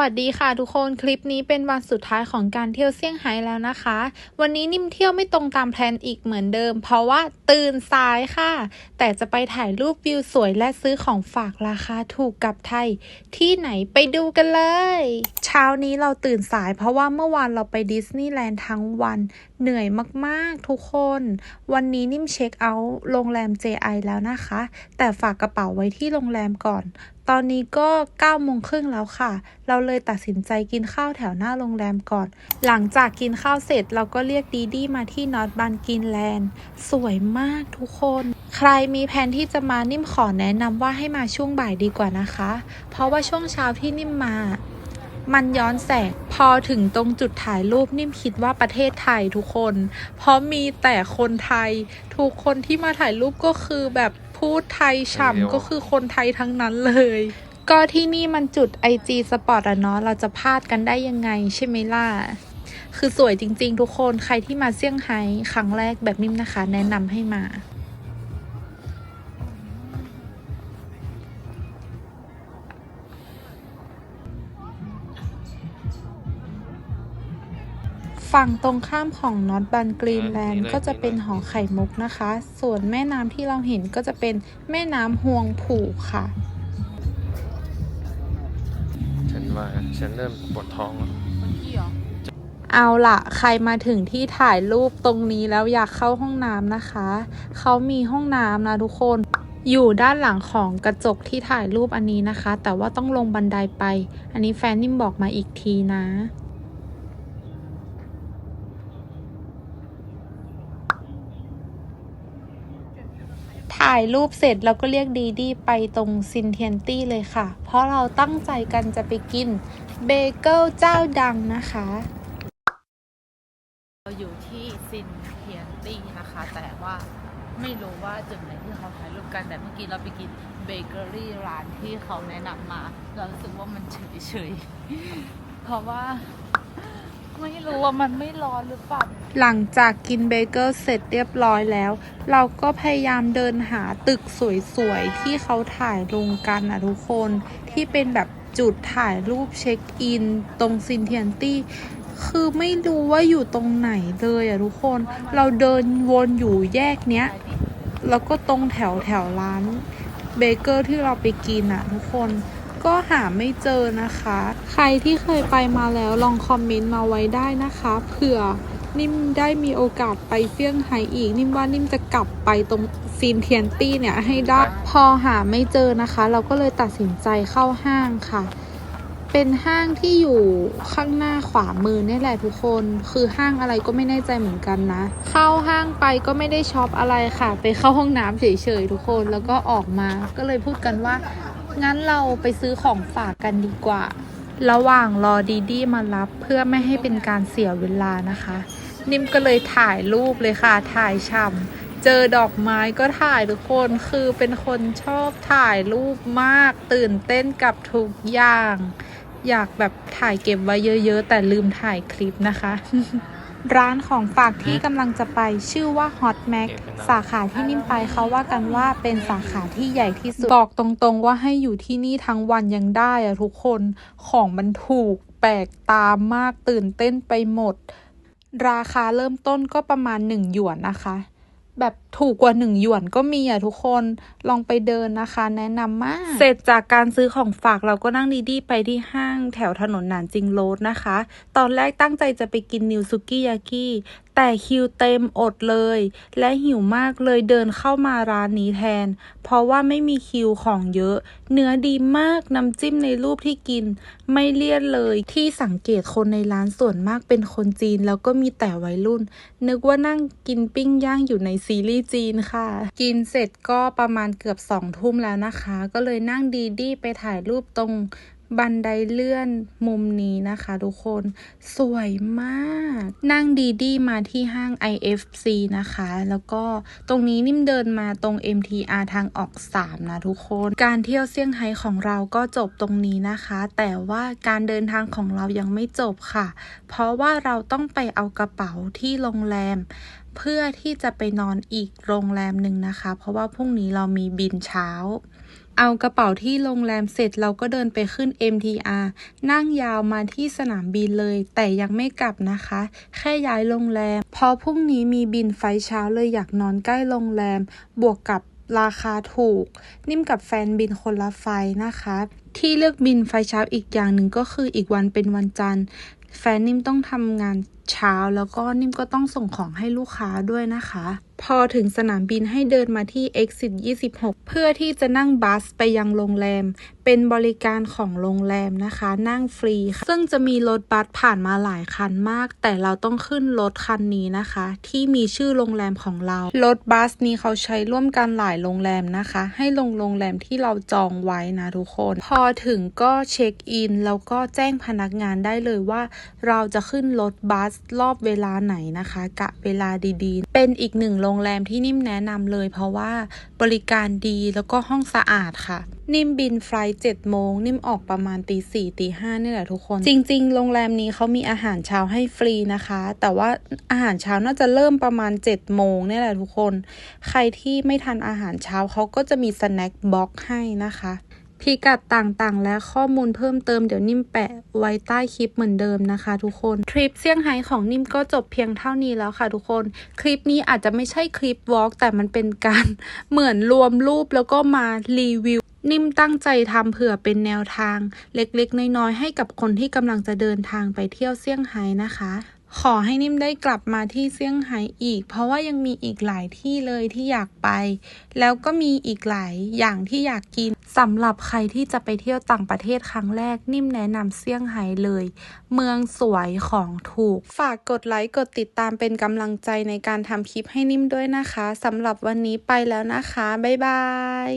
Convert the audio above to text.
วัสดีค่ะทุกคนคลิปนี้เป็นวันสุดท้ายของการเที่ยวเซี่ยงไฮ้แล้วนะคะ วันนี้นิ่มเที่ยวไม่ตรงตามแพลนอีกเหมือนเดิม เพราะว่าตื่นสายค่ะ แต่จะไปถ่ายรูปวิวสวยและซื้อของฝากราคาถูกกับไทย ที่ไหนไปดูกันเลย เช้านี้เราตื่นสายเพราะว่าเมื่อวานเราไปดิสนีย์แลนด์ทั้งวัน เหนื่อยมากๆทุกคน วันนี้นิ่มเช็คเอาท์โรงแรม JI แล้วนะคะ แต่ฝากกระเป๋าไว้ที่โรงแรมก่อน ตอนนี้ก็9โมงครึ่งแล้วค่ะ เราเลยตัดสินใจกินข้าวแถวหน้าโรงแรมก่อน หลังจากกินข้าวเสร็จเราก็เรียกดีดีมาที่นอตบันกินแลนด์ สวยมากทุกคน ใครมีแผนที่จะมานิ่มขอแนะนำว่าให้มาช่วงบ่ายดีกว่านะคะ เพราะว่าช่วงเช้าที่นิ่มมา มันย้อนแสงพอถึงตรงจุดถ่ายรูปนิ่มคิดว่าประเทศไทยทุกคน เพราะมีแต่คนไทย ทุกคนที่มาถ่ายรูปก็คือแบบพูดไทยฉ่ำก็คือคนไทยทั้งนั้นเลย ก็ที่นี่มันจุด IG Spot อะเนาะเราจะพลาดกันได้ยังไงใช่ไหมล่ะคือสวยจริง ๆ ทุกคนใครที่มาเซี่ยงไฮ้ครั้งแรกแบบนิ่มนะคะ แนะนำให้มา ฝั่งตรงข้ามของนอตบันกรีนแลนด์ก็จะเป็นหอไข่มุกนะคะ ส่วนแม่น้ำที่เราเห็นก็จะเป็นแม่น้ำฮวงผู่ค่ะ ฉันว่าฉันเริ่มปวดท้องแล้วเอาล่ะใครมาถึงที่ถ่ายรูปตรงนี้แล้วอยากเข้าห้องน้ำนะคะ เขามีห้องน้ำนะทุกคน อยู่ด้านหลังของกระจกที่ถ่ายรูปอันนี้นะคะ แต่ว่าต้องลงบันไดไป อันนี้แฟนนิ่มบอกมาอีกทีนะ ถ่ายรูปเสร็จเราก็เรียกดีดีไปตรงซินเทียนตี้เลยค่ะ เพราะเราตั้งใจกันจะไปกินเบเกิลเจ้าดังนะคะ เราอยู่ที่ซินเทียนตี้นะคะ แต่ว่าไม่รู้ว่าจุดไหนที่เขาถ่ายรูปกันแต่เมื่อกี้เราไปกินเบเกอรี่ร้านที่เขาแนะนำมา เรารู้สึกว่ามันเฉยๆเพราะว่า ไม่รู้ว่ามันไม่ร้อนหรือเปล่า หลังจากกินเบเกอร์เสร็จเรียบร้อยแล้ว เราก็พยายามเดินหาตึกสวยๆ ที่เขาถ่ายลงกันนะทุกคนที่เป็นแบบจุดถ่ายรูปเช็คอิน ตรงซินเทียนตี้ คือไม่รู้ว่าอยู่ตรงไหนเลยอะทุกคน เราเดินวนอยู่แยกเนี้ย แล้วก็ตรงแถวแถวร้านเบเกอร์ที่เราไปกินอะทุกคน ก็หาไม่เจอนะคะ ใครที่เคยไปมาแล้วลองคอมเมนต์มาไว้ได้นะคะเผื่อนิ่มได้มีโอกาสไปเซี่ยงไฮ้อีก นิ่มว่านิ่มจะกลับไปตรงซีนเทียนตี้เนี่ยให้ได้พอหาไม่เจอนะคะ เราก็เลยตัดสินใจเข้าห้างค่ะ เป็นห้างที่อยู่ข้างหน้าขวามือนี่แหละทุกคน คือห้างอะไรก็ไม่แน่ใจเหมือนกันนะ เข้าห้างไปก็ไม่ได้ช็อปอะไรค่ะ ไปเข้าห้องน้ำเฉยๆทุกคนแล้วก็ออกมาก็เลยพูดกันว่า งั้นเราไปซื้อของฝากกันดีกว่า ระหว่างรอดีดีมารับเพื่อไม่ให้เป็นการเสียเวลานะคะ นิ่มก็เลยถ่ายรูปเลยค่ะ ถ่ายช่ำเจอดอกไม้ก็ถ่ายทุกคนคือเป็นคนชอบถ่ายรูปมากตื่นเต้นกับทุกอย่าง อยากแบบถ่ายเก็บไว้เยอะ ๆ แต่ลืมถ่ายคลิปนะคะ ร้านของฝากที่กำลังจะไปชื่อว่า Hot Mac สาขาที่นิ่มไปเขาว่ากันว่าเป็นสาขาที่ใหญ่ที่สุด บอกตรงๆว่าให้อยู่ที่นี่ทั้งวันยังได้อะทุกคนของมันถูกแปลกตามากตื่นเต้นไปหมด ราคาเริ่มต้นก็ประมาณ 1 หยวนนะคะ แบบถูกกว่าหนึ่งหยวนก็มีอะทุกคนลองไปเดินนะคะ แนะนำมาก เสร็จจากการซื้อของฝากเราก็นั่งดีๆไปที่ห้างแถวถนนหนานจิงโรดนะคะ ตอนแรกตั้งใจจะไปกินนิวซุกิยากิแต่คิวเต็มอดเลย และหิวมากเลยเดินเข้ามาร้านนี้แทน เพราะว่าไม่มีคิวของเยอะ เนื้อดีมากน้ำจิ้มในรูปที่กิน ไม่เลี่ยนเลยที่สังเกตคนในร้านส่วนมากเป็นคนจีน แล้วก็มีแต่วัยรุ่น นึกว่านั่งกินปิ้งย่างอยู่ในซีรีส์จีนค่ะ กินเสร็จก็ประมาณเกือบสองทุ่มแล้วนะคะ ก็เลยนั่งดีดีไปถ่ายรูปตรง บันไดเลื่อนมุมนี้นะคะทุกคน สวยมาก นั่งดีดีมาที่ห้าง IFC นะคะ แล้วก็ตรงนี้นิ่มเดินมาตรง MTR ทางออก 3 นะทุกคน การเที่ยวเซี่ยงไฮ้ของเราก็จบตรงนี้นะคะ แต่ว่าการเดินทางของเรายังไม่จบค่ะ เพราะว่าเราต้องไปเอากระเป๋าที่โรงแรมเพื่อที่จะไปนอนอีกโรงแรมหนึ่งนะคะ เพราะว่าพรุ่งนี้เรามีบินเช้า เอากระเป๋าที่โรงแรมเสร็จเราก็เดินไปขึ้น MTR นั่งยาวมาที่สนามบินเลย แต่ยังไม่กลับนะคะ แค่ย้ายโรงแรมพราะพรุ่งนี้มีบินไฟเช้าเลยอยากนอนใกล้โรงแรม บวกกับราคาถูก นิ่มกับแฟนบินคนละไฟนะคะ ที่เลือกบินไฟเช้าอีกอย่างหนึ่งก็คืออีกวันเป็นวันจันทร์ แฟนนิ่มต้องทำงานเช้าแล้วก็นิ่มก็ต้องส่งของให้ลูกค้าด้วยนะคะ พอถึงสนามบินให้เดินมาที่ exit 26 เพื่อที่จะนั่งบัสไปยังโรงแรม เป็นบริการของโรงแรมนะคะ นั่งฟรีค่ะซึ่งจะมีรถบัสผ่านมาหลายคันมาก แต่เราต้องขึ้นรถคันนี้นะคะ ที่มีชื่อโรงแรมของเรา รถบัสนี้เขาใช้ร่วมกันหลายโรงแรมนะคะ ให้ลงโรงแรมที่เราจองไว้นะทุกคน พอถึงก็เช็คอินแล้วก็แจ้งพนักงานได้เลยว่า เราจะขึ้นรถบัสรอบเวลาไหนนะคะ กะเวลาดีๆ เป็นอีกหนึ่งโรงแรมที่นิ่มแนะนำเลยเพราะว่าบริการดีแล้วก็ห้องสะอาดค่ะ นิ่มบินไฟล์เจ็ดโมง นิ่มออกประมาณตีสี่ตีห้านี่แหละทุกคน จริง ๆ โรงแรมนี้เขามีอาหารเช้าให้ฟรีนะคะ แต่ว่าอาหารเช้าน่าจะเริ่มประมาณ7จ็ดโมงนี่แหละทุกคน ใครที่ไม่ทันอาหารเช้าเขาก็จะมีสแน็คบ็อกให้นะคะ พิกัดต่างๆ และข้อมูลเพิ่มเติมเดี๋ยวนิ่มแปะไว้ใต้คลิปเหมือนเดิมนะคะทุกคน ทริปเซี่ยงไฮ้ของนิ่มก็จบเพียงเท่านี้แล้วค่ะทุกคน คลิปนี้อาจจะไม่ใช่คลิปวอล์กแต่มันเป็นการเหมือนรวมรูปแล้วก็มารีวิวนิ่มตั้งใจทำเผื่อเป็นแนวทาง เล็กๆ น้อยๆ ให้กับคนที่กำลังจะเดินทางไปเที่ยวเซี่ยงไฮ้นะคะ ขอให้นิ่มได้กลับมาที่เซี่ยงไฮ้อีก เพราะว่ายังมีอีกหลายที่เลยที่อยากไป แล้วก็มีอีกหลายอย่างที่อยากกินสำหรับใครที่จะไปเที่ยวต่างประเทศครั้งแรกนิ่มแนะนำเซี่ยงไฮ้เลย เมืองสวยของถูก ฝากกดไลค์กดติดตามเป็นกำลังใจในการทำคลิปให้นิ่มด้วยนะคะสำหรับวันนี้ไปแล้วนะคะ บ๊ายบาย